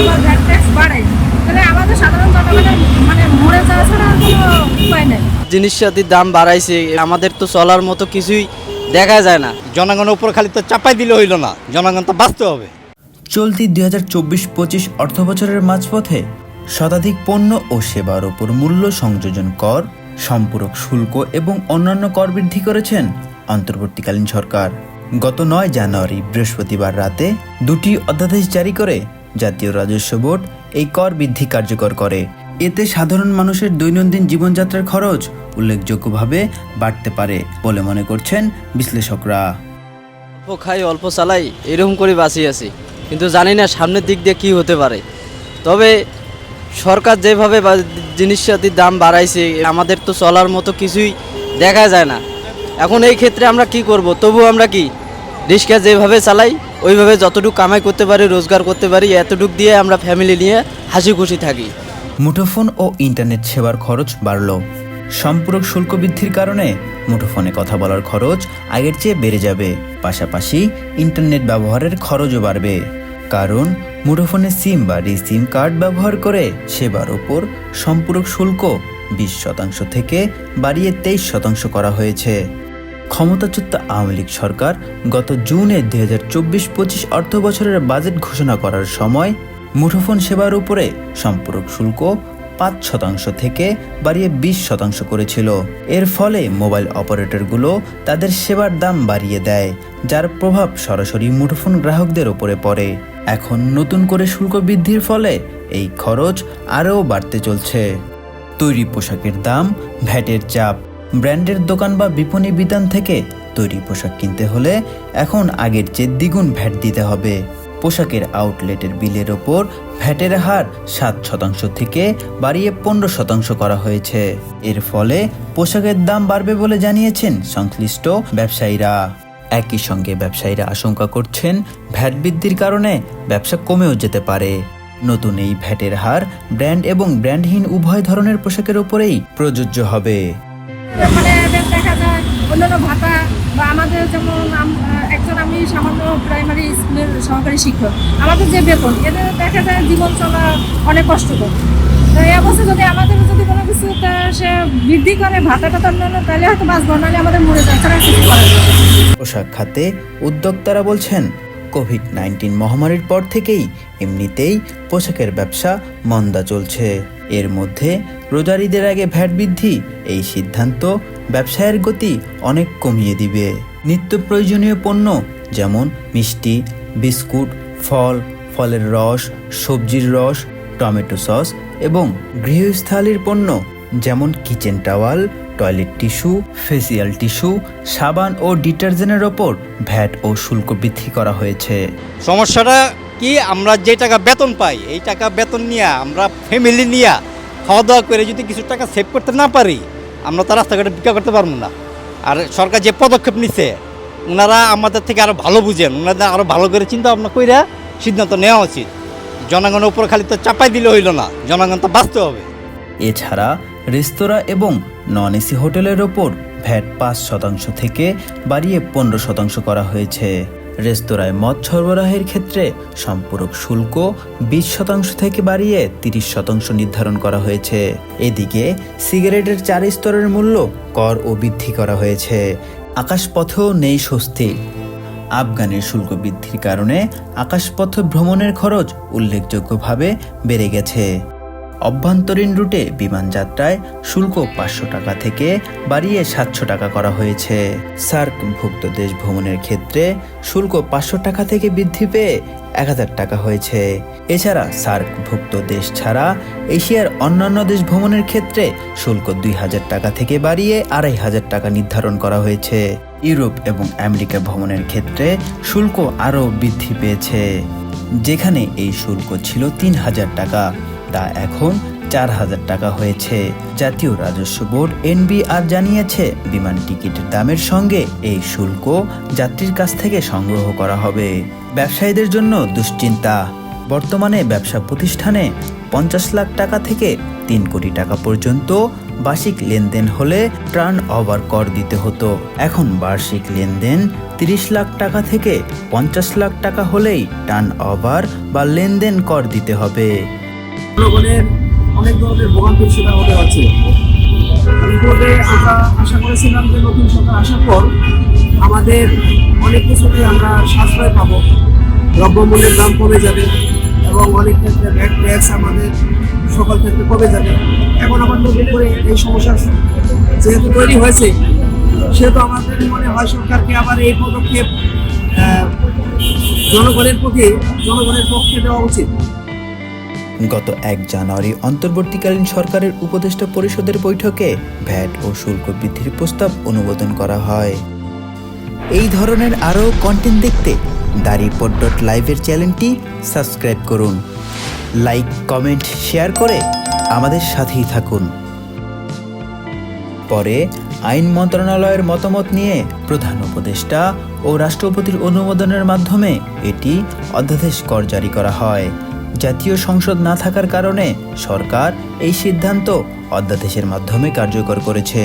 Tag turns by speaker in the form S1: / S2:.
S1: আবার VAT tax বাড়ে। তাহলে আমাদের সাধারণ জনগণের মানে মরে যাওয়া ছাড়া আর কোনো উপায় নেই।
S2: জিনিসপাতির দাম বাড়াইছে আমাদের তো চলার মতো কিছুই দেখা যায় না।
S3: জনগণের উপর খালি তো চাপাই দিলে হইল না জনগণ তো বাঁচতে হবে।
S4: চলতি দুই হাজার চব্বিশ পঁচিশ অর্থবছরের মাঝপথে শতাধিক পণ্য ও সেবার ওপর মূল্য সংযোজন কর সম্পূরক শুল্ক এবং অন্যান্য কর বৃদ্ধি করেছেন অন্তর্বর্তীকালীন সরকার। গত নয় জানুয়ারি বৃহস্পতিবার রাতে দুটি অধ্যাদেশ জারি করে জাতীয় রাজস্ব বোর্ড এই কর বৃদ্ধি কার্যকর করে। এতে সাধারণ মানুষের দৈনন্দিন জীবনযাত্রার খরচ উল্লেখযোগ্যভাবে বাড়তে পারে বলে মনে করছেন বিশ্লেষকরা।
S2: অল্প খাই, অল্প চালাই, এরকম করে বাঁচি আছি। কিন্তু জানি না সামনের দিক দিয়ে কী হতে পারে। তবে সরকার যেভাবে জিনিসপাতির দাম বাড়াইছে, আমাদের তো চলার মতো কিছুই দেখা যায় না। এখন এই ক্ষেত্রে আমরা কি করব? তবু আমরা কি রিক্সা যেভাবে চালাই, ওইভাবে যতটুকু কামাই করতে পারি, রোজগার করতে পারি, এতটুকু দিয়ে আমরা ফ্যামিলি নিয়ে হাসি খুশি থাকি।
S4: মুঠোফোন ও ইন্টারনেট সেবার খরচ বাড়ল। সম্পূরক শুল্ক বৃদ্ধির কারণে মুঠোফোনে কথা বলার খরচ আগের চেয়ে বেড়ে যাবে। পাশাপাশি ইন্টারনেট ব্যবহারের খরচও বাড়বে। কারণ মুঠোফোনে সিম বা রিসিম কার্ড ব্যবহার করে সেবার ওপর সম্পূরক শুল্ক বিশ শতাংশ থেকে বাড়িয়ে তেইশ শতাংশ করা হয়েছে। ক্ষমতাচ্যুত আওয়ামী লীগ সরকার গত জুনে দুই হাজার চব্বিশ পঁচিশ অর্থ বছরের বাজেট ঘোষণা করার সময় মুঠোফোন সেবার উপরে সম্পূরক শুল্ক পাঁচ শতাংশ থেকে বাড়িয়ে বিশ শতাংশ করেছিল। এর ফলে মোবাইল অপারেটরগুলো তাদের সেবার দাম বাড়িয়ে দেয়, যার প্রভাব সরাসরি মুঠোফোন গ্রাহকদের ওপরে পড়ে। এখন নতুন করে শুল্ক বৃদ্ধির ফলে এই খরচ আরও বাড়তে চলছে। তৈরি পোশাকের দাম, ভ্যাটের চাপ ব্র্যান্ডের দোকান বা বিপণী বিতান থেকে তৈরি পোশাক কিনতে হলে এখন আগের চেয়ে দ্বিগুণ ভ্যাট দিতে হবে। পোশাকের আউটলেটের বিলের ওপর ভ্যাটের হার সাত শতাংশ থেকে বাড়িয়ে পনেরো শতাংশ করা হয়েছে। এর ফলে পোশাকের দাম বাড়বে বলে জানিয়েছেন সংশ্লিষ্ট ব্যবসায়ীরা। একই সঙ্গে ব্যবসায়ীরা আশঙ্কা করছেন ভ্যাট বৃদ্ধির কারণে ব্যবসা কমেও যেতে পারে। নতুন এই ভ্যাটের হার ব্র্যান্ড এবং ব্র্যান্ডহীন উভয় ধরনের পোশাকের ওপরেই প্রযোজ্য হবে।
S1: মানে দেখা যায় অন্যান্য ভাতা বা আমাদের যেমন একজন আমি সামান্য প্রাইমারি স্কুলের সহকারী শিক্ষক। আমাদের যে বেতন, এদের দেখা যায় জীবন চলা অনেক কষ্টকর। তো এই অবস্থা যদি আমাদের যদি কোনো কিছু সে বৃদ্ধি করে, ভাতাটা টাতা অন্যান্য, তাহলে হয়তো বাঁচবো, নাহলে আমাদের মরে যায় ছাড়া কিছু করার
S4: পোশাক খাতে উদ্যোক্তারা বলছেন কোভিড নাইন্টিন মহামারীর পর থেকেই এমনিতেই পোশাকের ব্যবসা মন্দা চলছে। এর মধ্যে রোজার ঈদের আগে ভ্যাট বৃদ্ধি, এই সিদ্ধান্ত ব্যবসায়ের গতি অনেক কমিয়ে দিবে। নিত্য প্রয়োজনীয় পণ্য যেমন মিষ্টি, বিস্কুট, ফল, ফলের রস, সবজির রস, টমেটো সস এবং গৃহস্থালির পণ্য যেমন kitchen towel, toilet tissue, facial tissue, সাবান ও ডিটারজেন্টের ওপর ভ্যাট ও শুল্ক বৃদ্ধি করা হয়েছে।
S3: সমস্যাটা কি আমরা যে টাকা বেতন পাই, এই টাকা বেতন নিয়ে আমরা ফ্যামিলি নিয়ে খাওয়া দাওয়া করে যদি কিছু টাকা সেভ করতে না পারি, আমরা তো রাস্তাঘাটে বিক্রি করতে পারব না। আর সরকার যে পদক্ষেপ নিছে ওনারা আমাদের থেকে আরও ভালো বুঝেন ওনাদের আরও ভালো করে চিন্তা ভাবনা কইরা সিদ্ধান্ত নেওয়া উচিত। জনগণের উপর খালি তো চাপাই দিলে হইল না, জনগণ তো বাঁচতে হবে।
S4: এছাড়া রেস্তোরাঁ এবং নন এসি হোটেলের ওপর ভ্যাট পাঁচ শতাংশ থেকে বাড়িয়ে পনেরো শতাংশ করা হয়েছে। রেস্তোরাঁয় মদ সরবরাহের ক্ষেত্রে সম্পূরক শুল্ক বিশ শতাংশ থেকে বাড়িয়ে তিরিশ শতাংশ নির্ধারণ করা হয়েছে। এদিকে সিগারেটের চার স্তরের মূল্য কর ও বৃদ্ধি করা হয়েছে। আকাশপথেও নেই স্বস্তি আফগানের শুল্ক বৃদ্ধির কারণে আকাশপথ ভ্রমণের খরচ উল্লেখযোগ্যভাবে বেড়ে গেছে। অভ্যন্তরীণ রুটে বিমান যাত্রায় শুল্ক পাঁচশো টাকা থেকে বাড়িয়ে সাতশো টাকা করা হয়েছে। সার্কভুক্ত দেশ ভ্রমণের ক্ষেত্রে শুল্ক পাঁচশো টাকা থেকে বৃদ্ধি পেয়ে এক হাজার টাকা হয়েছে। এছাড়া সার্কভুক্ত দেশ ছাড়া এশিয়ার অন্যান্য দেশ ভ্রমণের ক্ষেত্রে শুল্ক দুই হাজার টাকা থেকে বাড়িয়ে আড়াই হাজার টাকা নির্ধারণ করা হয়েছে। ইউরোপ এবং আমেরিকা ভ্রমণের ক্ষেত্রে শুল্ক আরও বৃদ্ধি পেয়েছে। যেখানে এই শুল্ক ছিল তিন হাজার টাকা। তা এখন চার হাজার টাকা হয়েছে। জাতীয় রাজস্ব বোর্ড এনবিআর জানিয়েছে, বিমান টিকিটের দামের সঙ্গে এই শুল্ক যাত্রীর কাছ থেকে সংগ্রহ করা হবে। ব্যবসায়ীদের জন্য দুশ্চিন্তা। বর্তমানে ব্যবসা প্রতিষ্ঠানে পঞ্চাশ লাখ টাকা থেকে তিন কোটি টাকা পর্যন্ত বার্ষিক লেনদেন হলে টার্ন ওভার কর দিতে হতো। এখন বার্ষিক লেনদেন তিরিশ লাখ টাকা থেকে পঞ্চাশ লাখ টাকা হলেই টার্ন ওভার বা লেনদেন কর দিতে হবে।
S5: জনগণের অনেক ধরনের ভোগান্তির শিকার হতে হচ্ছে। রিপোর্টে আমরা আশা করেছিলাম যে নতুন সরকার আসার পর আমাদের অনেক কিছুতে আমরা সাশ্রয় পাবো। দ্রব্যমূল্যের দাম কমে যাবে এবং অনেক ক্ষেত্রে ভ্যাট ট্যাক্স আমাদের সকল ক্ষেত্রে কমে যাবে। এখন আবার নতুন করে এই সমস্যা যেহেতু তৈরি হয়েছে, সেহেতু আমাদের মনে হয় সরকারকে আবার এই পদক্ষেপ জনগণের প্রতি জনগণের পক্ষে দেওয়া উচিত।
S4: গত এক জানুয়ারি অন্তর্বর্তীকালীন সরকারের উপদেষ্টা পরিষদের বৈঠকে ভ্যাট ও শুল্ক বৃদ্ধির প্রস্তাব অনুমোদন করা হয়। এই ধরনের আরও কন্টেন্ট দেখতে দাড়িপট ডট লাইভের চ্যানেলটি সাবস্ক্রাইব করুন। লাইক, কমেন্ট, শেয়ার করে আমাদের সাথেই থাকুন। পরে আইন মন্ত্রণালয়ের মতামত নিয়ে প্রধান উপদেষ্টা ও রাষ্ট্রপতির অনুমোদনের মাধ্যমে এটি অধ্যাদেশ কর জারি করা হয়। জাতীয় সংসদ না থাকার কারণে সরকার এই সিদ্ধান্ত অধ্যাদেশের মাধ্যমে কার্যকর করেছে।